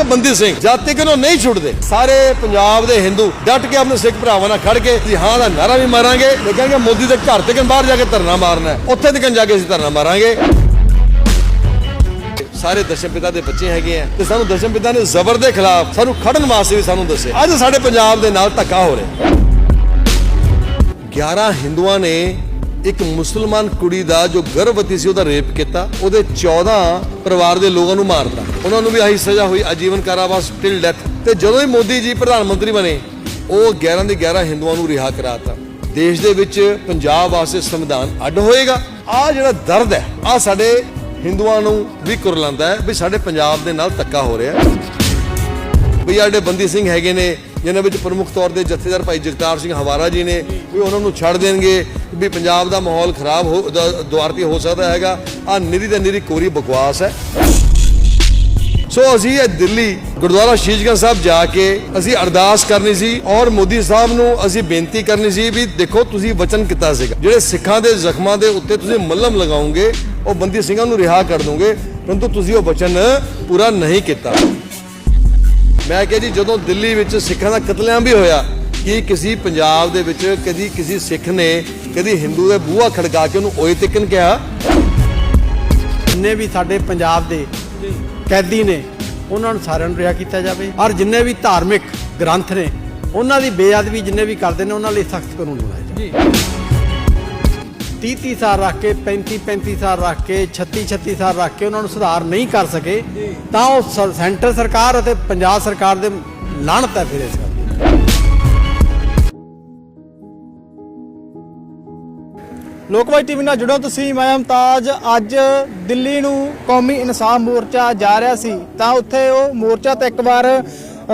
ਕਿ ਬੰਦੀ ਸਿੰਘ, ਜਦ ਤੱਕ ਉਹ ਨਹੀਂ ਛੁੱਟਦੇ, ਸਾਰੇ ਪੰਜਾਬ ਦੇ ਹਿੰਦੂ ਡਟ ਕੇ ਆਪਣੇ ਸਿੱਖ ਭਰਾਵਾਂ ਨਾਲ ਖੜ ਕੇ ਜੀ ਦਾ ਨਾਰਾ ਵੀ ਮਾਰਾਂਗੇ, ਤੇ ਮੋਦੀ ਦੇ ਘਰ ਤੱਕ ਬਾਹਰ ਜਾ ਕੇ ਧਰਨਾ ਮਾਰਨਾ ਉੱਥੇ ਤੱਕ ਜਾ ਕੇ ਅਸੀਂ ਧਰਨਾ ਮਾਰਾਂਗੇ। ਸਾਰੇ ਦਸ਼ਮ ਪਿਤਾ ਦੇ ਬੱਚੇ ਹੈਗੇ ਆ, ਤੇ ਸਾਨੂੰ ਦਸ਼ਮ ਪਿਤਾ ਨੇ ਜ਼ਬਰ ਦੇ ਖਿਲਾਫ ਸਾਨੂੰ ਖੜਨ ਵਾਸਤੇ ਵੀ ਸਾਨੂੰ ਦੱਸੇ ਅੱਜ ਸਾਡੇ ਪੰਜਾਬ ਦੇ ਨਾਲ ਧੱਕਾ ਹੋ ਰਿਹਾ। 11 ਹਿੰਦੂਆਂ ਨੇ ਇੱਕ ਮੁਸਲਮਾਨ ਕੁੜੀ ਦਾ ਜੋ ਗਰਭਵਤੀ ਸੀ ਉਹਦਾ ਰੇਪ ਕੀਤਾ, ਉਹਦੇ 14 ਪਰਿਵਾਰ ਦੇ ਲੋਕਾਂ ਨੂੰ ਮਾਰਤਾ। ਉਹਨਾਂ ਨੂੰ ਵੀ ਆਹੀ ਸਜ਼ਾ ਹੋਈ, ਆਜੀਵਨ ਕਾਰਾਵਾਸ ਟਿਲ ਡੈਥ ਤੇ ਜਦੋਂ ਹੀ ਮੋਦੀ ਜੀ ਪ੍ਰਧਾਨ ਮੰਤਰੀ ਬਣੇ, ਉਹ 11 ਦੇ 11 ਹਿੰਦੂਆਂ ਨੂੰ ਰਿਹਾ ਕਰਾਤਾ। ਦੇਸ਼ ਦੇ ਵਿੱਚ ਪੰਜਾਬ ਵਾਸਤੇ ਸੰਵਿਧਾਨ ਅੱਡ ਹੋਏਗਾ। ਆ ਜਿਹੜਾ ਦਰਦ ਹੈ ਆ ਸਾਡੇ ਹਿੰਦੂਆਂ ਨੂੰ ਵੀ ਕੁਰਲਾਉਂਦਾ ਹੈ ਵੀ ਸਾਡੇ ਪੰਜਾਬ ਦੇ ਨਾਲ ਧੱਕਾ ਹੋ ਰਿਹਾ ਹੈ। ਵੀ ਸਾਡੇ ਬੰਦੀ ਸਿੰਘ ਹੈਗੇ ਨੇ ਜਿਨ੍ਹਾਂ ਵਿੱਚ ਪ੍ਰਮੁੱਖ ਤੌਰ ਤੇ ਜਥੇਦਾਰ ਭਾਈ ਜਗਤਾਰ ਸਿੰਘ ਹਵਾਰਾ ਜੀ ਨੇ ਵੀ ਉਹਨਾਂ ਨੂੰ ਛੱਡ ਦੇਣਗੇ ਵੀ ਪੰਜਾਬ ਦਾ ਮਾਹੌਲ ਖਰਾਬ ਹੋ ਦੁਆਰ ਤੇ ਹੋ ਸਕਦਾ ਹੈਗਾ। ਆ ਨਿਰੀ ਤੇ ਨਿਰੀ ਕੋਰੀ ਬਕਵਾਸ ਹੈ। ਸੋ ਅਸੀਂ ਇਹ ਦਿੱਲੀ ਗੁਰਦੁਆਰਾ ਸ਼ੀਸ਼ਗੰਜ ਸਾਹਿਬ ਜਾ ਕੇ ਅਸੀਂ ਅਰਦਾਸ ਕਰਨੀ ਸੀ ਔਰ ਮੋਦੀ ਸਾਹਿਬ ਨੂੰ ਅਸੀਂ ਬੇਨਤੀ ਕਰਨੀ ਸੀ ਵੀ ਦੇਖੋ ਤੁਸੀਂ ਵਚਨ ਕੀਤਾ ਸੀਗਾ। ਜਿਹੜੇ ਸਿੱਖਾਂ ਦੇ ਜ਼ਖਮਾਂ ਦੇ ਉੱਤੇ ਤੁਸੀਂ ਮੱਲਮ ਲਗਾਓਗੇ, ਉਹ ਬੰਦੀ ਸਿੰਘਾਂ ਨੂੰ ਰਿਹਾ ਕਰ ਦੋਗੇ, ਪਰੰਤੂ ਤੁਸੀਂ ਉਹ ਵਚਨ ਪੂਰਾ ਨਹੀਂ ਕੀਤਾ। ਮੈਂ ਕਿਹਾ ਜੀ ਜਦੋਂ ਦਿੱਲੀ ਵਿੱਚ ਸਿੱਖਾਂ ਦਾ ਕਤਲੇਆਮ ਵੀ ਹੋਇਆ ਕਿ ਕਿਸੇ ਪੰਜਾਬ ਦੇ ਵਿੱਚ ਕਦੀ ਕਿਸੇ ਸਿੱਖ ਨੇ ਕਦੀ ਹਿੰਦੂ ਦੇ ਬੂਹਾ ਖੜਕਾ ਕੇ ਉਹਨੂੰ ਓਏ ਤਿੱਕਨ ਕਿਹਾ? ਜਿੰਨੇ ਵੀ ਸਾਡੇ ਪੰਜਾਬ ਦੇ ਕੈਦੀ ਨੇ ਉਹਨਾਂ ਨੂੰ ਸਾਰਿਆਂ ਨੂੰ ਰਿਹਾ ਕੀਤਾ ਜਾਵੇ। ਔਰ ਜਿੰਨੇ ਵੀ ਧਾਰਮਿਕ ਗ੍ਰੰਥ ਨੇ ਉਹਨਾਂ ਦੀ ਬੇਅਦਬੀ ਜਿੰਨੇ ਵੀ ਕਰਦੇ ਨੇ ਉਹਨਾਂ ਲਈ ਸਖਤ ਕਾਨੂੰਨ ਬਣਾਏ ਜਾਵੇ 30 30 ਸਾਲ ਰੱਖ ਕੇ 35 35 ਸਾਲ ਰੱਖ ਕੇ 36 36 ਸਾਲ ਰੱਖ ਕੇ ਉਹਨਾਂ ਨੂੰ ਸੁਧਾਰ ਨਹੀਂ ਕਰ ਸਕੇ ਤਾਂ ਉਹ ਸੈਂਟਰ ਸਰਕਾਰ ਅਤੇ ਪੰਜਾਬ ਸਰਕਾਰ ਦੇ ਲਾਹਣਤ ਹੈ ਫਿਰ ਇਸ ਗੱਲ ਲੋਕਵਾਈ ਟੀਵੀ ਨਾਲ ਜੁੜੋ ਤੁਸੀਂ ਮੈਂ ਮੁਮਤਾਜ ਅੱਜ ਦਿੱਲੀ ਨੂੰ ਕੌਮੀ ਇਨਸਾਫ ਮੋਰਚਾ ਜਾ ਰਿਹਾ ਸੀ ਤਾਂ ਉੱਥੇ ਉਹ ਮੋਰਚਾ ਤੇ ਇੱਕ ਵਾਰ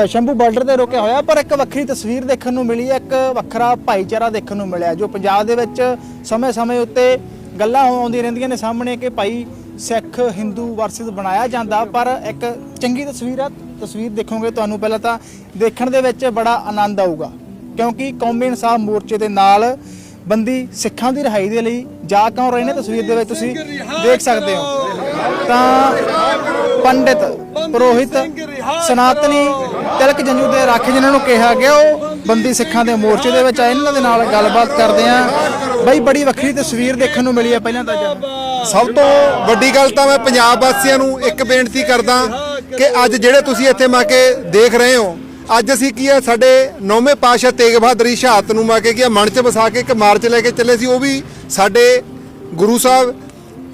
ਸ਼ੰਭੂ ਬਾਰਡਰ ਤੇ ਰੁਕਿਆ ਹੋਇਆ, ਪਰ ਇੱਕ ਵੱਖਰੀ ਤਸਵੀਰ ਦੇਖਣ ਨੂੰ ਮਿਲੀ ਹੈ ਇੱਕ ਵੱਖਰਾ ਭਾਈਚਾਰਾ ਦੇਖਣ ਨੂੰ ਮਿਲਿਆ, ਜੋ ਪੰਜਾਬ ਦੇ ਵਿੱਚ ਸਮੇਂ-ਸਮੇਂ ਉੱਤੇ ਗੱਲਾਂ ਆਉਂਦੀਆਂ ਰਹਿੰਦੀਆਂ ਨੇ ਸਾਹਮਣੇ ਕਿ ਭਾਈ ਸਿੱਖ, ਹਿੰਦੂ ਵਰਸਸ ਬਣਾਇਆ ਜਾਂਦਾ, ਪਰ ਇੱਕ ਚੰਗੀ ਤਸਵੀਰ ਆ, ਤਸਵੀਰ ਦੇਖੋਗੇ ਤੁਹਾਨੂੰ ਪਹਿਲਾਂ ਤਾਂ ਦੇਖਣ ਦੇ ਵਿੱਚ ਬੜਾ ਆਨੰਦ ਆਊਗਾ, ਕਿਉਂਕਿ ਕੌਮੀ ਇਨਸਾਫ ਮੋਰਚੇ ਦੇ ਨਾਲ ਬੰਦੀ ਸਿੱਖਾਂ ਦੀ ਰਿਹਾਈ ਦੇ ਲਈ ਜਾ ਕਿਉਂ ਰਹੇ ਨੇ? ਤਸਵੀਰ ਦੇ ਵਿੱਚ ਤੁਸੀਂ ਦੇਖ ਸਕਦੇ ਹੋ। ਤਾਂ ਪੰਡਿਤ, ਪੁਰੋਹਿਤ, ਸਨਾਤਨੀ ਤਿਲਕ ਜੰਜੂ ਦੇ ਰਾਖੇ ਜਿਨ੍ਹਾਂ ਨੂੰ ਕਿਹਾ ਗਿਆ, ਉਹ ਬੰਦੀ ਸਿੱਖਾਂ ਦੇ ਮੋਰਚੇ ਦੇ ਵਿੱਚ ਆਏ। ਇਹਨਾਂ ਦੇ ਨਾਲ ਗੱਲਬਾਤ ਕਰਦੇ ਆ ਬਈ, ਬੜੀ ਵੱਖਰੀ ਤਸਵੀਰ ਦੇਖਣ ਨੂੰ ਮਿਲੀ ਹੈ ਪਹਿਲਾਂ ਤਾਂ ਸਭ ਤੋਂ ਵੱਡੀ ਗੱਲ ਤਾਂ ਮੈਂ ਪੰਜਾਬ ਵਾਸੀਆਂ ਨੂੰ ਇੱਕ ਬੇਨਤੀ ਕਰਦਾ ਕਿ ਅੱਜ ਜਿਹੜੇ ਤੁਸੀਂ ਇੱਥੇ ਮਾ ਕੇ ਦੇਖ ਰਹੇ ਹੋ ਅੱਜ ਅਸੀਂ ਕੀ ਹੈ ਸਾਡੇ ਨੌਵੇਂ ਪਾਤਸ਼ਾਹ ਤੇਗ ਬਹਾਦਰ ਸ਼ਹਾਦਤ ਨੂੰ ਮਾ ਕੇ ਕੀ ਹੈ ਮਨ 'ਚ ਵਸਾ ਕੇ ਇੱਕ ਮਾਰਚ ਲੈ ਕੇ ਚੱਲੇ ਸੀ ਉਹ ਵੀ ਸਾਡੇ ਗੁਰੂ ਸਾਹਿਬ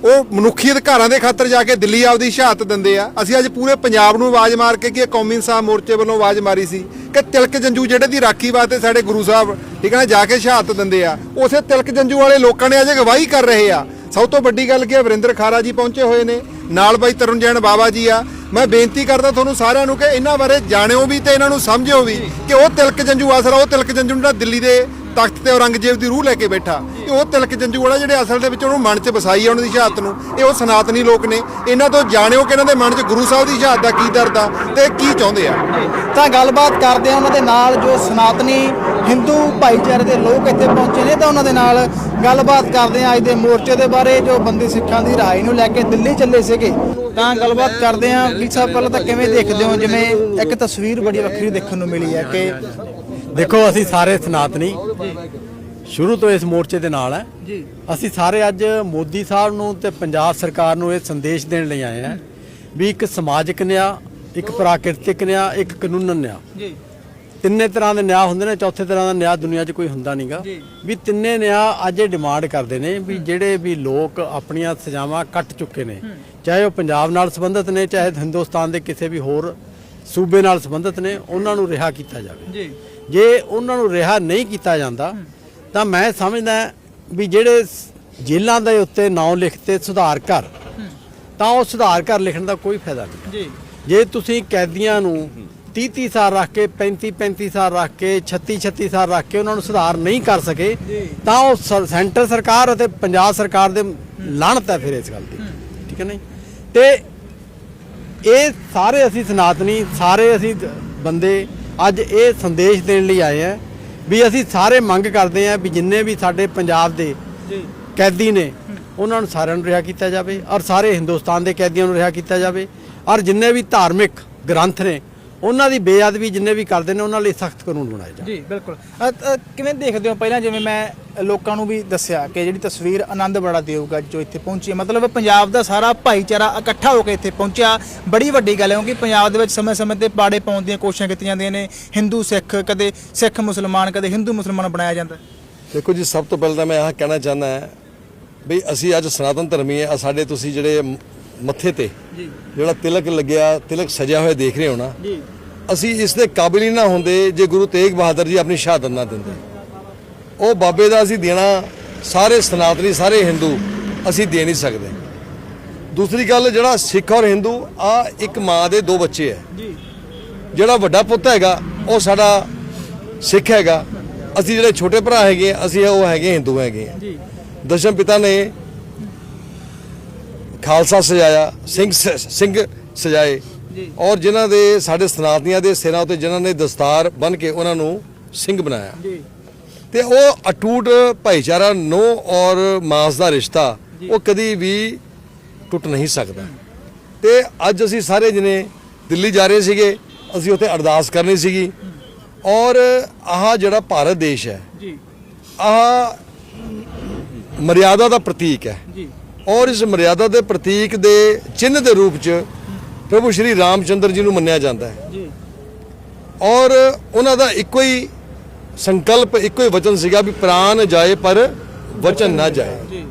ਉਹ ਮਨੁੱਖੀ ਅਧਿਕਾਰਾਂ ਦੇ ਖਾਤਰ ਜਾ ਕੇ ਦਿੱਲੀ ਆਪਦੀ ਸ਼ਹਾਦਤ ਦਿੰਦੇ ਆ। ਅਸੀਂ ਅੱਜ ਪੂਰੇ ਪੰਜਾਬ ਨੂੰ ਆਵਾਜ਼ ਮਾਰ ਕੇ ਕੀ ਹੈ, ਕੌਮੀ ਇਨਸਾਫ ਮੋਰਚੇ ਵੱਲੋਂ ਆਵਾਜ਼ ਮਾਰੀ ਸੀ ਕਿ ਤਿਲਕ ਜੰਜੂ ਜਿਹੜੇ ਦੀ ਰਾਖੀ ਵਾਸਤੇ ਸਾਡੇ ਗੁਰੂ ਸਾਹਿਬ ਠੀਕ ਹੈ ਨਾ ਜਾ ਕੇ ਸ਼ਹਾਦਤ ਦਿੰਦੇ ਆ। ਉਸੇ ਤਿਲਕ ਜੰਜੂ ਵਾਲੇ ਲੋਕਾਂ ਨੇ ਅਜੇ ਗਵਾਹੀ ਕਰ ਰਹੇ ਆ। ਸਭ ਤੋਂ ਵੱਡੀ ਗੱਲ ਕੀ ਹੈ, ਵਰਿੰਦਰ ਖਾਰਾ ਜੀ ਪਹੁੰਚੇ ਹੋਏ ਨੇ। ਨਾਲ ਬਾਈ ਤਰੁਣ ਜੈਨ ਬਾਬਾ ਜੀ ਆ। ਮੈਂ ਬੇਨਤੀ ਕਰਦਾ ਤੁਹਾਨੂੰ ਸਾਰਿਆਂ ਨੂੰ ਕਿ ਇਹਨਾਂ ਬਾਰੇ ਜਾਣਿਓ ਵੀ ਤੇ ਇਹਨਾਂ ਨੂੰ ਸਮਝਿਓ ਵੀ ਕਿ ਉਹ ਤਿਲਕ ਜੰਜੂ ਆਸਰਾ ਉਹ ਤਿਲਕ ਜੰਜੂ ਜਿਹੜਾ ਦਿੱਲੀ ਦੇ ਤਖਤ ਤੇ ਔਰੰਗਜ਼ੇਬ ਦੀ ਰੂਹ ਲੈ ਕੇ ਬੈਠਾ। ਇਹ ਉਹ ਤਿਲਕ ਜੰਜੂ ਵਾਲਾ ਜਿਹੜੇ ਅਸਲ ਦੇ ਵਿੱਚ ਉਹਨੂੰ ਮਨ 'ਚ ਵਸਾਈ ਆ ਉਹਨਾਂ ਦੀ ਸ਼ਹਾਦਤ ਨੂੰ, ਇਹ ਉਹ ਸਨਾਤਨੀ ਲੋਕ ਨੇ। ਇਹਨਾਂ ਤੋਂ ਜਾਣਿਓ ਕਿ ਇਹਨਾਂ ਦੇ ਮਨ 'ਚ ਗੁਰੂ ਸਾਹਿਬ ਦੀ ਸ਼ਹਾਦਤ ਦਾ ਕੀ ਦਰਦ ਆ ਤੇ ਕੀ ਚਾਹੁੰਦੇ ਆ? ਤਾਂ ਗੱਲਬਾਤ ਕਰਦੇ ਆ ਉਹਨਾਂ ਦੇ ਨਾਲ ਜੋ ਸਨਾਤਨੀ ਹਿੰਦੂ ਭਾਈਚਾਰੇ ਦੇ ਲੋਕ ਇੱਥੇ ਪਹੁੰਚੇ ਨੇ ਤਾਂ ਉਹਨਾਂ ਦੇ ਨਾਲ ਗੱਲਬਾਤ ਕਰਦੇ ਆ ਅੱਜ ਦੇ ਮੋਰਚੇ ਦੇ ਬਾਰੇ ਜੋ ਬੰਦੀ ਸਿੱਖਾਂ ਦੀ ਰਿਹਾਈ ਨੂੰ ਲੈ ਕੇ ਦਿੱਲੀ ਚੱਲੇ ਸੀਗੇ। ਤਾਂ ਗੱਲਬਾਤ ਕਰਦੇ ਆ ਕੀ ਸਾਹਿਬ ਪਹਿਲਾਂ ਤਾਂ ਕਿਵੇਂ ਦੇਖਦੇ ਹੋ? ਜਿਵੇਂ ਇੱਕ ਤਸਵੀਰ ਬੜੀ ਵੱਖਰੀ ਦੇਖਣ ਨੂੰ ਮਿਲੀ ਹੈ ਕਿ ਦੇਖੋ ਅਸੀਂ ਸਾਰੇ ਸਨਾਤਨੀ। ਸ਼ੁਰੂ ਤੋਂ ਇਸ ਮੋਰਚੇ ਦੇ ਨਾਲ ਹੈ। ਜੀ। ਅਸੀਂ ਸਾਰੇ ਅੱਜ ਮੋਦੀ ਸਾਹਿਬ ਨੂੰ ਤੇ ਪੰਜਾਬ ਸਰਕਾਰ ਨੂੰ ਇਹ ਸੰਦੇਸ਼ ਦੇਣ ਲਈ ਆਏ ਹਾਂ ਵੀ ਇੱਕ ਸਮਾਜਿਕ ਨਿਆਂ ਇੱਕ ਪ੍ਰਾਕਿਰਤਿਕ ਨਿਆਂ ਇੱਕ ਕਾਨੂੰਨ ਨਿਆਂ। ਜੀ। ਤਿੰਨੇ ਤਰ੍ਹਾਂ ਦੇ ਨਿਆਂ ਹੁੰਦੇ ਨੇ ਚੌਥੇ ਤਰ੍ਹਾਂ ਦਾ ਨਿਆਂ ਦੁਨੀਆ 'ਚ ਕੋਈ ਹੁੰਦਾ ਨਹੀਂਗਾ ਵੀ ਤਿੰਨੇ ਨਿਆਂ ਅੱਜ ਇਹ ਡਿਮਾਂਡ ਕਰਦੇ ਨੇ ਵੀ ਜਿਹੜੇ ਵੀ ਲੋਕ ਆਪਣੀਆਂ ਸਜ਼ਾਵਾਂ ਕੱਟ ਚੁੱਕੇ ਨੇ। ਚਾਹੇ ਉਹ ਪੰਜਾਬ ਨਾਲ ਸੰਬੰਧਿਤ ਨੇ ਚਾਹੇ ਹਿੰਦੁਸਤਾਨ ਦੇ ਕਿਸੇ ਵੀ ਹੋਰ ਸੂਬੇ ਨਾਲ ਸੰਬੰਧਿਤ ਨੇ ਉਹਨਾਂ ਨੂੰ ਰਿਹਾ ਕੀਤਾ ਜਾਵੇ। ਜੀ। ਜੇ ਉਹਨਾਂ ਨੂੰ ਰਿਹਾ ਨਹੀਂ ਕੀਤਾ ਜਾਂਦਾ ਤਾਂ ਮੈਂ ਸਮਝਦਾ ਵੀ ਜਿਹੜੇ ਜੇਲ੍ਹਾਂ ਦੇ ਉੱਤੇ ਨਾਂ ਲਿਖਤੇ ਸੁਧਾਰ ਘਰ ਤਾਂ ਉਹ ਸੁਧਾਰ ਘਰ ਲਿਖਣ ਦਾ ਕੋਈ ਫਾਇਦਾ ਨਹੀਂ। ਜੀ। ਜੇ ਤੁਸੀਂ ਕੈਦੀਆਂ ਨੂੰ 30 30 ਸਾਲ ਰੱਖ ਕੇ 35 35 ਸਾਲ ਰੱਖ ਕੇ 36 36 ਸਾਲ ਰੱਖ ਕੇ ਉਹਨਾਂ ਨੂੰ ਸੁਧਾਰ ਨਹੀਂ ਕਰ ਸਕੇ ਤਾਂ ਉਹ ਸੈਂਟਰ ਸਰਕਾਰ ਅਤੇ ਪੰਜਾਬ ਸਰਕਾਰ ਦੇ ਲਾਹਣਤ ਹੈ ਫਿਰ ਇਸ ਗੱਲ ਦੀ। ਠੀਕ ਹੈ ਨਹੀਂ ਤੇ ਇਹ ਸਾਰੇ ਅਸੀਂ ਸਨਾਤਨੀ ਸਾਰੇ ਅਸੀਂ ਬੰਦੇ ਅੱਜ ਇਹ ਸੰਦੇਸ਼ ਦੇਣ ਲਈ ਆਏ ਆ ਵੀ ਅਸੀਂ ਸਾਰੇ ਮੰਗ ਕਰਦੇ ਆ ਵੀ ਜਿੰਨੇ ਵੀ ਸਾਡੇ ਪੰਜਾਬ ਦੇ ਕੈਦੀ ਨੇ ਉਹਨਾਂ ਨੂੰ ਸਾਰਿਆਂ ਨੂੰ ਰਿਹਾ ਕੀਤਾ ਜਾਵੇ ਔਰ ਸਾਰੇ ਹਿੰਦੁਸਤਾਨ ਦੇ ਕੈਦੀਆਂ ਨੂੰ ਰਿਹਾ ਕੀਤਾ ਜਾਵੇ ਔਰ ਜਿੰਨੇ ਵੀ ਧਾਰਮਿਕ ਗ੍ਰੰਥ ਨੇ ਉਹਨਾਂ ਦੀ ਬੇਅਦਬੀ ਜਿੰਨੇ ਵੀ ਕਰਦੇ ਨੇ ਉਹਨਾਂ ਲਈ ਸਖਤ ਕਾਨੂੰਨ ਬਣਾਏ ਜਾਣ। ਜੀ ਬਿਲਕੁਲ। ਅ, ਅ, ਕਿਵੇਂ ਦੇਖਦੇ ਹੋ? ਪਹਿਲਾਂ ਜਿਵੇਂ ਮੈਂ ਲੋਕਾਂ ਨੂੰ ਵੀ ਦੱਸਿਆ ਕਿ ਜਿਹੜੀ ਤਸਵੀਰ ਆਨੰਦ ਬੜਾ ਦੇਊਗਾ ਜੋ ਇੱਥੇ ਪਹੁੰਚੀ ਹੈ। ਮਤਲਬ ਪੰਜਾਬ ਦਾ ਸਾਰਾ ਭਾਈਚਾਰਾ ਇਕੱਠਾ ਹੋ ਕੇ ਇੱਥੇ ਪਹੁੰਚਿਆ। ਬੜੀ ਵੱਡੀ ਗੱਲ ਹੈ ਕਿਉਂਕਿ ਪੰਜਾਬ ਦੇ ਵਿੱਚ ਸਮੇਂ-ਸਮੇਂ ਤੇ ਪਾੜੇ ਪਾਉਣ ਦੀਆਂ ਕੋਸ਼ਿਸ਼ਾਂ ਕੀਤੀਆਂ ਜਾਂਦੀਆਂ ਨੇ। ਹਿੰਦੂ ਸਿੱਖ ਕਦੇ ਸਿੱਖ ਮੁਸਲਮਾਨ ਕਦੇ ਹਿੰਦੂ ਮੁਸਲਮਾਨ ਬਣਾਇਆ ਜਾਂਦਾ। ਦੇਖੋ ਜੀ ਸਭ ਤੋਂ ਪਹਿਲਾਂ ਤਾਂ ਮੈਂ ਇਹ ਕਹਿਣਾ ਚਾਹੁੰਦਾ ਹਾਂ ਵੀ ਅਸੀਂ ਅੱਜ ਸਨਾਤਨ ਧਰਮੀ ਹੈ। ਆਹ ਸਾਡੇ ਤੁਸੀਂ ਜਿਹੜੇ ਮ- ਮੱਥੇ ਤੇ। ਜਿਹੜਾ ਤਿਲਕ ਲੱਗਿਆ ਤਿਲਕ ਸਜਿਆ ਹੋਇਆ ਦੇਖ ਰਹੇ ਹੋ ਨਾ। ਜੀ। ਅਸੀਂ ਇਸ ਦੇ ਕਾਬਿਲ ਹੀ ਨਾ ਹੁੰਦੇ ਜੇ ਗੁਰੂ ਤੇਗ ਬਹਾਦਰ ਜੀ ਆਪਣੀ ਸ਼ਹਾਦਤ ਨਾ ਦਿੰਦੇ। ਉਹ ਬਾਬੇ ਦਾ ਅਸੀਂ ਦੇਣਾ ਸਾਰੇ ਸਨਾਤਨੀ ਸਾਰੇ ਹਿੰਦੂ ਅਸੀਂ ਦੇ ਨਹੀਂ ਸਕਦੇ। ਦੂਸਰੀ ਗੱਲ ਜਿਹੜਾ ਸਿੱਖ ਔਰ ਹਿੰਦੂ ਆ ਇੱਕ ਮਾਂ ਦੇ ਦੋ ਬੱਚੇ ਹੈ ਜਿਹੜਾ ਵੱਡਾ ਪੁੱਤ ਹੈਗਾ ਉਹ ਸਾਡਾ ਸਿੱਖ ਹੈਗਾ। ਅਸੀਂ ਜਿਹੜੇ ਛੋਟੇ ਭਰਾ ਹੈਗੇ ਅਸੀਂ ਉਹ ਹੈਗੇ ਹਿੰਦੂ ਹੈਗੇ ਦਸ਼ਮ ਪਿਤਾ ਨੇ ਖਾਲਸਾ ਸਜਾਇਆ ਸਿੰਘ ਸਿੰਘ ਸਜਾਏ। ਔਰ ਜਿਨ੍ਹਾਂ ਦੇ ਸਾਡੇ ਸਨਾਤਨੀਆਂ ਦੇ ਸਿਰਾਂ ਉੱਤੇ ਜਿਨ੍ਹਾਂ ਨੇ ਦਸਤਾਰ ਬਨ ਕੇ ਉਹਨਾਂ ਨੂੰ ਸਿੰਘ ਬਣਾਇਆ। ਤੇ ਉਹ ਅਟੂਟ ਭਾਈਚਾਰਾ ਨੋ ਔਰ ਮਾਸ ਦਾ ਰਿਸ਼ਤਾ ਉਹ ਕਦੀ ਵੀ ਟੁੱਟ ਨਹੀਂ ਸਕਦਾ। ਤੇ ਅੱਜ ਅਸੀਂ ਸਾਰੇ ਜਨੇ ਦਿੱਲੀ ਜਾ ਰਹੇ ਸੀਗੇ ਅਸੀਂ ਉੱਥੇ ਅਰਦਾਸ ਕਰਨੀ ਸੀਗੀ। ਔਰ ਆਹ ਜਿਹੜਾ ਭਾਰਤ ਦੇਸ਼ ਹੈ ਜੀ। ਆਹ ਮਰਿਆਦਾ ਦਾ ਪ੍ਰਤੀਕ ਹੈ। ਜੀ। ਔਰ ਇਸ ਮਰਿਆਦਾ ਦੇ ਪ੍ਰਤੀਕ ਦੇ ਚਿੰਨ੍ਹ ਦੇ ਰੂਪ 'ਚ ਪ੍ਰਭੂ ਸ਼੍ਰੀ ਰਾਮਚੰਦਰ ਜੀ ਨੂੰ ਮੰਨਿਆ ਜਾਂਦਾ ਹੈ। ਜੀ। ਔਰ ਉਹਨਾਂ ਦਾ ਇੱਕੋ ਹੀ ਸੰਕਲਪ ਇੱਕੋ ਹੀ ਵਚਨ ਸੀਗਾ ਵੀ ਪ੍ਰਾਨ ਜਾਏ ਪਰ ਵਚਨ ਨਾ ਜਾਏ। ਜੀ।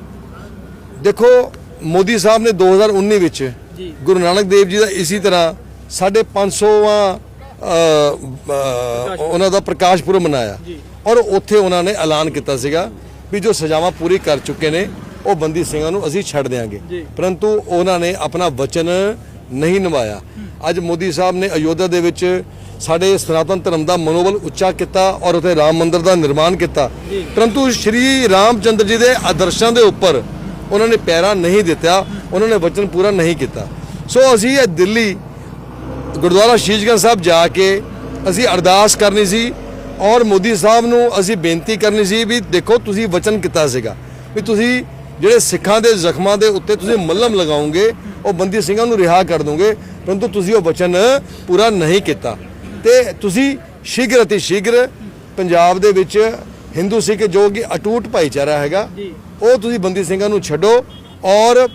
ਦੇਖੋ ਮੋਦੀ ਸਾਹਿਬ ਨੇ 2019 ਵਿੱਚ। ਗੁਰੂ ਨਾਨਕ ਦੇਵ ਜੀ ਦਾ ਇਸੇ ਤਰ੍ਹਾਂ 550ਵਾਂ ਉਹਨਾਂ ਦਾ ਪ੍ਰਕਾਸ਼ ਪੁਰਬ ਮਨਾਇਆ। ਔਰ ਉੱਥੇ ਉਹਨਾਂ ਨੇ ਐਲਾਨ ਕੀਤਾ ਸੀਗਾ ਵੀ ਜੋ ਸਜ਼ਾਵਾਂ ਪੂਰੀ ਕਰ ਚੁੱਕੇ ਨੇ ਉਹ ਬੰਦੀ ਸਿੰਘਾਂ ਨੂੰ ਅਸੀਂ ਛੱਡ ਦਿਆਂਗੇ ਜੀ। ਪਰੰਤੂ ਉਹਨਾਂ ਨੇ ਆਪਣਾ ਵਚਨ ਨਹੀਂ ਨਿਭਾਇਆ ਅੱਜ ਮੋਦੀ ਸਾਹਿਬ ਨੇ ਅਯੋਧਿਆ ਦੇ ਵਿੱਚ ਸਾਡੇ ਸਨਾਤਨ ਧਰਮ ਦਾ ਮਨੋਬਲ ਉੱਚਾ ਕੀਤਾ ਔਰ ਉੱਥੇ ਰਾਮ ਮੰਦਿਰ ਦਾ ਨਿਰਮਾਣ ਕੀਤਾ। ਪਰੰਤੂ ਸ਼੍ਰੀ ਰਾਮਚੰਦਰ ਜੀ ਦੇ ਆਦਰਸ਼ਾਂ ਦੇ ਉੱਪਰ ਉਹਨਾਂ ਨੇ ਪੈਰਾ ਨਹੀਂ ਦਿੱਤਾ ਉਹਨਾਂ ਨੇ ਵਚਨ ਪੂਰਾ ਨਹੀਂ ਕੀਤਾ ਸੋ ਅਸੀਂ ਇਹ ਦਿੱਲੀ ਗੁਰਦੁਆਰਾ ਸ਼ੀਸ਼ਗੰਜ ਸਾਹਿਬ ਜਾ ਕੇ ਅਸੀਂ ਅਰਦਾਸ ਕਰਨੀ ਸੀ ਔਰ ਮੋਦੀ ਸਾਹਿਬ ਨੂੰ ਅਸੀਂ ਬੇਨਤੀ ਕਰਨੀ ਸੀ ਵੀ ਦੇਖੋ ਤੁਸੀਂ ਵਚਨ ਕੀਤਾ ਸੀਗਾ ਵੀ ਤੁਸੀਂ ਜਿਹੜੇ ਸਿੱਖਾਂ ਦੇ ਜ਼ਖਮਾਂ ਦੇ ਉੱਤੇ ਤੁਸੀਂ ਮੱਲਮ ਲਗਾਓਗੇ ਉਹ ਬੰਦੀ ਸਿੰਘਾਂ ਨੂੰ ਰਿਹਾ ਕਰ ਦੋਗੇ ਪਰੰਤੂ ਤੁਸੀਂ ਉਹ ਵਚਨ ਪੂਰਾ ਨਹੀਂ ਕੀਤਾ ਤੇ ਤੁਸੀਂ ਸ਼ੀਘਰ ਅਤੇ ਸ਼ੀਘਰ ਪੰਜਾਬ ਦੇ ਵਿੱਚ ਹਿੰਦੂ ਸਿੱਖ ਜੋ ਕਿ ਅਟੂਟ ਭਾਈਚਾਰਾ ਹੈਗਾ। ਉਹ ਤੁਸੀਂ ਬੰਦੀ ਸਿੰਘਾਂ ਨੂੰ ਛੱਡੋ ਔਰ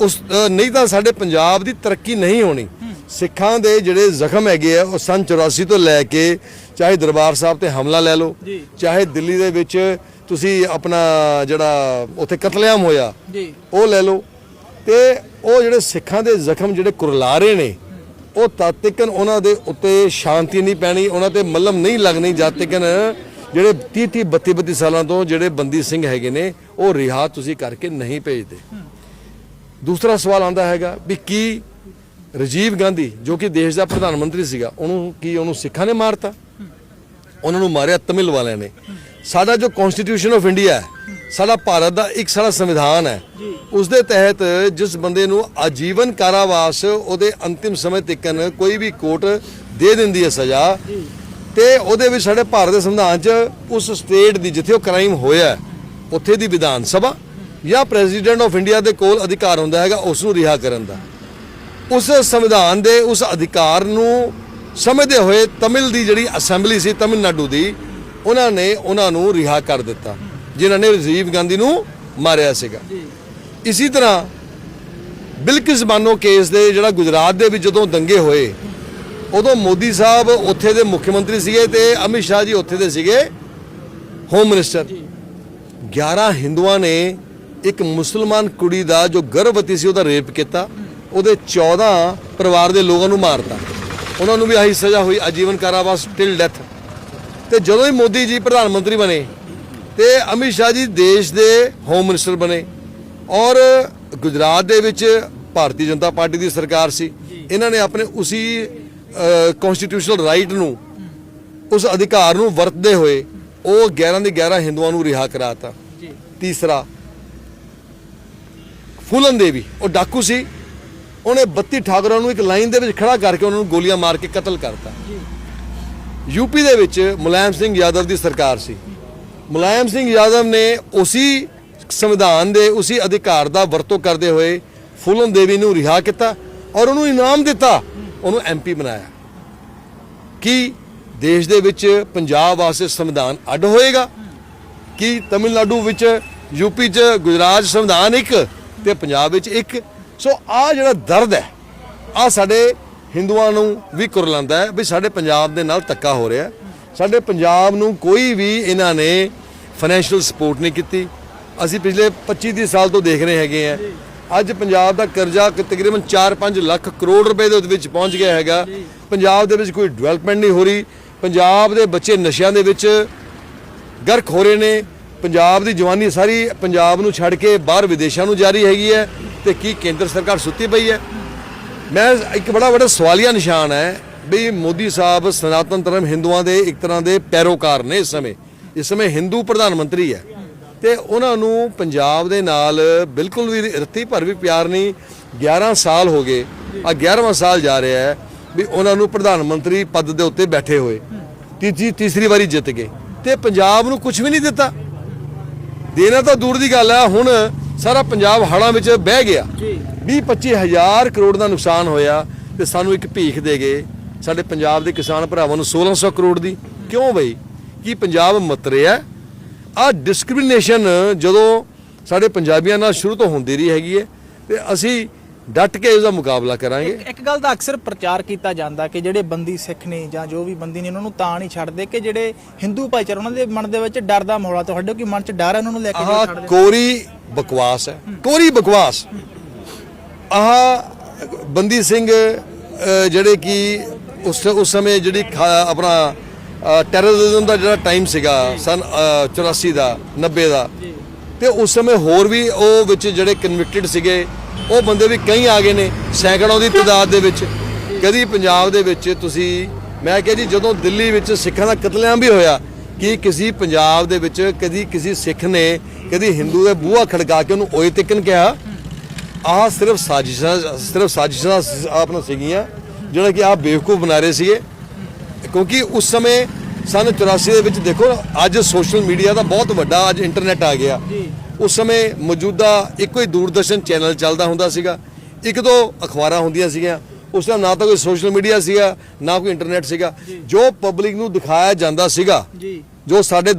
ਉਸ ਨਹੀਂ ਤਾਂ ਸਾਡੇ ਪੰਜਾਬ ਦੀ ਤਰੱਕੀ ਨਹੀਂ ਹੋਣੀ ਸਿੱਖਾਂ ਦੇ ਜਿਹੜੇ ਜ਼ਖਮ ਹੈਗੇ ਆ ਉਹ ਸਨ 84 ਤੋਂ ਲੈ ਕੇ ਚਾਹੇ ਦਰਬਾਰ ਸਾਹਿਬ ਤੇ ਹਮਲਾ ਲੈ ਲਓ। ਚਾਹੇ ਦਿੱਲੀ ਦੇ ਵਿੱਚ ਤੁਸੀਂ ਆਪਣਾ ਜਿਹੜਾ ਉੱਥੇ ਕਤਲੇਆਮ ਹੋਇਆ ਜੀ। ਉਹ ਲੈ ਲਓ। ਤੇ ਉਹ ਜਿਹੜੇ ਸਿੱਖਾਂ ਦੇ ਜ਼ਖਮ ਜਿਹੜੇ ਕੁਰਲਾ ਰਹੇ ਨੇ ਉਹ ਤਦ ਤੱਕਨ ਉਹਨਾਂ ਦੇ ਉੱਤੇ ਸ਼ਾਂਤੀ ਨਹੀਂ ਪੈਣੀ ਉਹਨਾਂ ਤੇ ਮੱਲਮ ਨਹੀਂ ਲੱਗਣੀ ਜਦ ਤੱਕਨ ਜਿਹੜੇ 30 30 32 32 ਸਾਲਾਂ ਤੋਂ ਜਿਹੜੇ ਬੰਦੀ ਸਿੰਘ ਹੈਗੇ ਨੇ ਉਹ ਰਿਹਾ ਤੁਸੀਂ ਕਰਕੇ ਨਹੀਂ ਭੇਜਦੇ। ਦੂਸਰਾ ਸਵਾਲ ਆਂਦਾ ਹੈਗਾ ਵੀ ਕੀ ਰਾਜੀਵ ਗਾਂਧੀ ਜੋ ਕਿ ਦੇਸ਼ ਦਾ ਪ੍ਰਧਾਨ ਮੰਤਰੀ ਸੀਗਾ ਉਹਨੂੰ ਕੀ ਉਹਨੂੰ ਸਿੱਖਾਂ ਨੇ ਮਾਰਤਾ? ਉਹਨਾਂ ਨੂੰ ਮਾਰਿਆ ਤਮਿਲ ਵਾਲਿਆਂ ਨੇ। ਸਾਡਾ ਜੋ ਕਨਸਟੀਟਿਊਸ਼ਨ ਆਫ ਇੰਡੀਆ ਹੈ ਸਾਡਾ ਭਾਰਤ ਦਾ ਇੱਕ ਸਾਡਾ ਸੰਵਿਧਾਨ ਹੈ। ਉਸ ਦੇ ਤਹਿਤ ਜਿਸ ਬੰਦੇ ਨੂੰ ਆਜੀਵਨ ਕਾਰਾਵਾਸ ਉਹਦੇ ਅੰਤਿਮ ਸਮੇਂ ਤੱਕਨ ਕੋਈ ਵੀ ਕੋਰਟ ਦੇ ਦਿੰਦੀ ਹੈ ਸਜ਼ਾ ਤੇ ਉਹਦੇ ਵਿੱਚ ਸਾਡੇ ਭਾਰਤ ਦੇ ਸੰਵਿਧਾਨ 'ਚ ਉਸ ਸਟੇਟ ਦੀ ਜਿੱਥੇ ਉਹ ਕ੍ਰਾਈਮ ਹੋਇਆ ਉੱਥੇ ਦੀ ਵਿਧਾਨ ਸਭਾ ਜਾਂ ਪ੍ਰੈਜ਼ੀਡੈਂਟ ਆਫ ਇੰਡੀਆ ਦੇ ਕੋਲ ਅਧਿਕਾਰ ਹੁੰਦਾ ਹੈਗਾ ਉਸ ਨੂੰ ਰਿਹਾ ਕਰਨ ਦਾ। ਉਸ ਸੰਵਿਧਾਨ ਦੇ ਉਸ ਅਧਿਕਾਰ ਨੂੰ ਸਮਝਦੇ ਹੋਏ ਤਮਿਲ ਦੀ ਜਿਹੜੀ ਅਸੈਂਬਲੀ ਸੀ ਤਮਿਲਨਾਡੂ ਦੀ ਉਹਨਾਂ ਨੇ ਉਹਨਾਂ ਨੂੰ ਰਿਹਾ ਕਰ ਦਿੱਤਾ ਜਿਨ੍ਹਾਂ ਨੇ ਰਾਜੀਵ ਗਾਂਧੀ ਨੂੰ ਮਾਰਿਆ ਸੀਗਾ। ਇਸੇ ਤਰ੍ਹਾਂ ਬਿਲਕਿਸ ਬਾਨੋ ਕੇਸ ਦੇ ਜਿਹੜਾ ਗੁਜਰਾਤ ਦੇ ਵਿੱਚ ਜਦੋਂ ਦੰਗੇ ਹੋਏ ਉਦੋਂ ਮੋਦੀ ਸਾਹਿਬ ਉੱਥੇ ਦੇ ਮੁੱਖ ਮੰਤਰੀ ਸੀਗੇ ਤੇ ਅਮਿਤ ਸ਼ਾਹ ਜੀ ਉੱਥੇ ਦੇ ਸੀਗੇ ਹੋਮ ਮਿਨਿਸਟਰ। 11 ਹਿੰਦੂਆਂ ਨੇ ਇੱਕ ਮੁਸਲਮਾਨ ਕੁੜੀ ਦਾ ਜੋ ਗਰਭਵਤੀ ਸੀ ਉਹਦਾ ਰੇਪ ਕੀਤਾ ਉਹਦੇ 14 ਪਰਿਵਾਰ ਦੇ ਲੋਕਾਂ ਨੂੰ ਮਾਰਤਾ। ਉਹਨਾਂ ਨੂੰ ਵੀ ਆਹੀ ਸਜ਼ਾ ਹੋਈ ਆਜੀਵਨ ਕਾਰਾਵਾਸ ਟਿਲ ਡੈਥ ਤੇ ਜਦੋਂ ਹੀ ਮੋਦੀ ਜੀ ਪ੍ਰਧਾਨ ਮੰਤਰੀ ਬਣੇ ਤੇ ਅਮਿਤ ਸ਼ਾਹ ਜੀ ਦੇਸ਼ ਦੇ ਹੋਮ ਮਿਨਿਸਟਰ ਬਣੇ ਔਰ ਗੁਜਰਾਤ ਦੇ ਵਿੱਚ ਭਾਰਤੀ ਜਨਤਾ ਪਾਰਟੀ ਦੀ ਸਰਕਾਰ ਸੀ ਇਹਨਾਂ ਨੇ ਆਪਣੇ ਉਸੇ ਕਨਸਟੀਟਿਊਸ਼ਨਲ ਰਾਈਟ ਨੂੰ ਉਸ ਅਧਿਕਾਰ ਨੂੰ ਵਰਤਦੇ ਹੋਏ ਉਹ 11 ਦੇ 11 ਹਿੰਦੂਆਂ ਨੂੰ ਰਿਹਾ ਕਰਾਤਾ। ਤੀਸਰਾ ਫੂਲਨ ਦੇਵੀ ਉਹ ਡਾਕੂ ਸੀ ਉਹਨੇ 32 ਠਾਕਰਾਂ ਨੂੰ ਇੱਕ ਲਾਈਨ ਦੇ ਵਿੱਚ ਖੜਾ ਕਰਕੇ ਉਹਨਾਂ ਨੂੰ ਗੋਲੀਆਂ ਮਾਰ ਕੇ ਕਤਲ ਕਰਤਾ। ਯੂਪੀ ਦੇ ਵਿੱਚ ਮੁਲਾਇਮ ਸਿੰਘ ਯਾਦਵ ਦੀ ਸਰਕਾਰ ਸੀ। ਮੁਲਾਇਮ ਸਿੰਘ ਯਾਦਵ ਨੇ ਉਸੇ ਸੰਵਿਧਾਨ ਦੇ ਉਸੇ ਅਧਿਕਾਰ ਦਾ ਵਰਤੋਂ ਕਰਦੇ ਹੋਏ ਫੁਲਨ ਦੇਵੀ ਨੂੰ ਰਿਹਾ ਕੀਤਾ ਔਰ ਉਹਨੂੰ ਇਨਾਮ ਦਿੱਤਾ, ਉਹਨੂੰ ਐਮਪੀ ਬਣਾਇਆ। ਕੀ ਦੇਸ਼ ਦੇ ਵਿੱਚ ਪੰਜਾਬ ਵਾਸਤੇ ਸੰਵਿਧਾਨ ਅੱਡ ਹੋਏਗਾ? ਕੀ ਤਮਿਲਨਾਡੂ ਵਿੱਚ ਯੂਪੀ 'ਚ ਗੁਜਰਾਤ ਸੰਵਿਧਾਨ ਇੱਕ ਤੇ ਪੰਜਾਬ ਵਿੱਚ ਇੱਕ? ਸੋ ਆ ਜਿਹੜਾ ਦਰਦ ਹੈ ਆ ਸਾਡੇ ਹਿੰਦੂਆਂ ਨੂੰ ਵੀ ਕੁਰਲਾਉਂਦਾ ਹੈ ਵੀ ਸਾਡੇ ਪੰਜਾਬ ਦੇ ਨਾਲ ਧੱਕਾ ਹੋ ਰਿਹਾ ਸਾਡੇ ਪੰਜਾਬ ਨੂੰ ਕੋਈ ਵੀ ਇਹਨਾਂ ਨੇ ਫਾਈਨੈਂਸ਼ੀਅਲ ਸਪੋਰਟ ਨਹੀਂ ਕੀਤੀ। ਅਸੀਂ ਪਿਛਲੇ 25 30 ਸਾਲ ਤੋਂ ਦੇਖ ਰਹੇ ਹੈਗੇ ਆ ਅੱਜ ਪੰਜਾਬ ਦਾ ਕਰਜ਼ਾ ਤਕਰੀਬਨ 4-5 ਲੱਖ ਕਰੋੜ ਰੁਪਏ ਦੇ ਵਿੱਚ ਪਹੁੰਚ ਗਿਆ ਹੈਗਾ। ਪੰਜਾਬ ਦੇ ਵਿੱਚ ਕੋਈ ਡਿਵੈਲਪਮੈਂਟ ਨਹੀਂ ਹੋ ਰਹੀ। ਪੰਜਾਬ ਦੇ ਬੱਚੇ ਨਸ਼ਿਆਂ ਦੇ ਵਿੱਚ ਗਰਕ ਹੋ ਰਹੇ ਨੇ। ਪੰਜਾਬ ਦੀ ਜਵਾਨੀ ਸਾਰੀ ਪੰਜਾਬ ਨੂੰ ਛੱਡ ਕੇ ਬਾਹਰ ਵਿਦੇਸ਼ਾਂ ਨੂੰ ਜਾ ਰਹੀ ਹੈਗੀ ਹੈ ਤੇ ਕੀ ਕੇਂਦਰ ਸਰਕਾਰ ਸੁੱਤੀ ਪਈ ਹੈ? ਮੈਂ ਇੱਕ ਬੜਾ ਵੱਡਾ ਸਵਾਲੀਆ ਨਿਸ਼ਾਨ ਹੈ ਵੀ ਮੋਦੀ ਸਾਹਿਬ ਸਨਾਤਨ ਧਰਮ ਹਿੰਦੂਆਂ ਦੇ ਇੱਕ ਤਰ੍ਹਾਂ ਦੇ ਪੈਰੋਕਾਰ ਨੇ ਇਸ ਸਮੇਂ। ਇਸ ਸਮੇਂ ਹਿੰਦੂ ਪ੍ਰਧਾਨ ਮੰਤਰੀ ਹੈ। ਤੇ ਉਹਨਾਂ ਨੂੰ ਪੰਜਾਬ ਦੇ ਨਾਲ ਬਿਲਕੁਲ ਵੀ ਰੱਤੀ ਭਰ ਵੀ ਪਿਆਰ ਨਹੀਂ 11 ਸਾਲ ਹੋ ਗਏ। ਆ 11ਵਾਂ ਸਾਲ ਜਾ ਰਿਹਾ ਹੈ ਵੀ ਉਹਨਾਂ ਨੂੰ ਪ੍ਰਧਾਨ ਮੰਤਰੀ ਪਦ ਦੇ ਉੱਤੇ ਬੈਠੇ ਹੋਏ। ਤੀਜੀ, ਤੀਸਰੀ ਵਾਰੀ ਜਿੱਤ ਗਏ। ਤੇ ਪੰਜਾਬ ਨੂੰ ਕੁਝ ਵੀ ਨਹੀਂ ਦਿੱਤਾ। ਦੇਣਾ ਤਾਂ ਦੂਰ ਦੀ ਗੱਲ ਹੈ, ਹੁਣ ਸਾਰਾ ਪੰਜਾਬ ਹੜਾਂ ਵਿੱਚ ਬਹਿ ਗਿਆ। 20 25 ਹਜ਼ਾਰ ਕਰੋੜ ਦਾ ਨੁਕਸਾਨ ਹੋਇਆ ਤੇ ਸਾਨੂੰ ਇੱਕ ਭੀਖ ਦੇ ਗਏ। ਸਾਡੇ ਪੰਜਾਬ ਦੇ ਕਿਸਾਨ ਭਰਾਵਾਂ ਨੂੰ 1600 ਕਰੋੜ ਦੀ। ਕਿਉਂ ਬਈ? ਕੀ ਪੰਜਾਬ ਮਤਰਿਆ ਆ ਡਿਸਕ੍ਰਿਮੀਨੇਸ਼ਨ ਜਦੋਂ ਸਾਡੇ ਪੰਜਾਬੀਆਂ ਨਾਲ ਸ਼ੁਰੂ ਤੋਂ ਹੁੰਦੀ ਰਹੀ ਹੈਗੀ ਹੈ ਤੇ ਅਸੀਂ ਡਟ ਕੇ ਇਸ ਦਾ ਮੁਕਾਬਲਾ ਕਰਾਂਗੇ। ਇੱਕ ਗੱਲ ਦਾ ਅਕਸਰ ਪ੍ਰਚਾਰ ਕੀਤਾ ਜਾਂਦਾ ਕਿ ਜਿਹੜੇ ਬੰਦੀ ਸਿੱਖ ਨੇ ਜਾਂ ਜੋ ਵੀ ਬੰਦੀ ਨੇ ਉਹਨਾਂ ਨੂੰ ਤਾਂ ਨਹੀਂ ਛੱਡਦੇ ਕਿ ਜਿਹੜੇ ਹਿੰਦੂ ਭਾਈਚਾਰਾ ਉਹਨਾਂ ਦੇ ਮਨ ਦੇ ਵਿੱਚ ਡਰ ਦਾ ਮਾਹੌਲ ਆ ਤੁਹਾਡੇ ਕੀ ਮਨ 'ਚ ਡਰ ਹੈ ਉਹਨਾਂ ਨੂੰ ਲੈ ਕੇ ਆਹ ਛੱਡਦੇ ਕੋਰੀ ਬਕਵਾਸ ਹੈ। ਕੋਰੀ ਬਕਵਾਸ। ਆਹ ਬੰਦੀ ਸਿੰਘ ਜਿਹੜੇ ਕਿ ਉਸ ਉਸ ਸਮੇਂ ਜਿਹੜੀ ਖਾ- ਆਪਣਾ ਟੈਰਰਿਜ਼ਮ ਦਾ ਜਿਹੜਾ ਟਾਈਮ ਸੀਗਾ ਸਨ ਅਹ, 84 ਦਾ 90 ਦਾ ਤੇ ਉਸ ਸਮੇਂ ਹੋਰ ਵੀ ਉਹ ਵਿੱਚ ਜਿਹੜੇ ਕਨਵਿਕਟਡ ਸੀਗੇ ਉਹ ਬੰਦੇ ਵੀ ਕਈ ਆ ਗਏ ਨੇ ਸੈਂਕੜੋਂ ਦੀ ਤਾਦਾਦ ਦੇ ਵਿੱਚ। ਕਦੀ ਪੰਜਾਬ ਦੇ ਵਿੱਚ ਤੁਸੀਂ ਮੈਂ ਕਿਹਾ ਜੀ ਜਦੋਂ ਦਿੱਲੀ ਵਿੱਚ ਸਿੱਖਾਂ ਦਾ ਕਤਲੇਆਮ ਵੀ ਹੋਇਆ ਕਿ ਕਿਸੇ ਪੰਜਾਬ ਦੇ ਵਿੱਚ ਕਦੀ ਕਿਸੇ ਸਿੱਖ ਨੇ ਕਦੀ ਹਿੰਦੂ ਦੇ ਬੂਹਾ ਖੜਕਾ ਕੇ ਉਹਨੂੰ ਓਏ ਤਿੱਕਨ ਕਿਹਾ ਆਹ ਸਿਰਫ ਸਾਜ਼ਿਸ਼ਾਂ ਸਿਰਫ ਸਾਜ਼ਿਸ਼ਾਂ ਆਪਣਾ ਸੀਗੀਆਂ ਜਿਹੜਾ ਕਿ ਆਹ ਬੇਵਕੂਫ ਬਣਾ ਰਹੇ ਸੀਗੇ। ਕਿਉਂਕਿ ਉਸ ਸਮੇਂ ਸਨ 84 ਦੇ ਵਿੱਚ ਦੇਖੋ ਅੱਜ ਸੋਸ਼ਲ ਮੀਡੀਆ ਦਾ ਬਹੁਤ ਵੱਡਾ ਅੱਜ ਇੰਟਰਨੈਟ ਆ ਗਿਆ। ਉਸ ਸਮੇਂ ਮੌਜੂਦਾ ਇੱਕੋ ਹੀ ਦੂਰਦਰਸ਼ਨ ਚੈਨਲ ਚੱਲਦਾ ਹੁੰਦਾ ਸੀਗਾ। ਇੱਕ ਦੋ ਅਖਬਾਰਾਂ ਹੁੰਦੀਆਂ ਸੀਗੀਆਂ। ਉਸ ਟਾਈਮ ਨਾ ਤਾਂ ਕੋਈ ਸੋਸ਼ਲ ਮੀਡੀਆ ਸੀਗਾ ਨਾ ਕੋਈ ਇੰਟਰਨੈਟ ਸੀਗਾ। ਜੋ। ਪਬਲਿਕ ਨੂੰ ਦਿਖਾਇਆ ਜਾਂਦਾ ਸੀਗਾ ਜੋ ਸਾਡੇ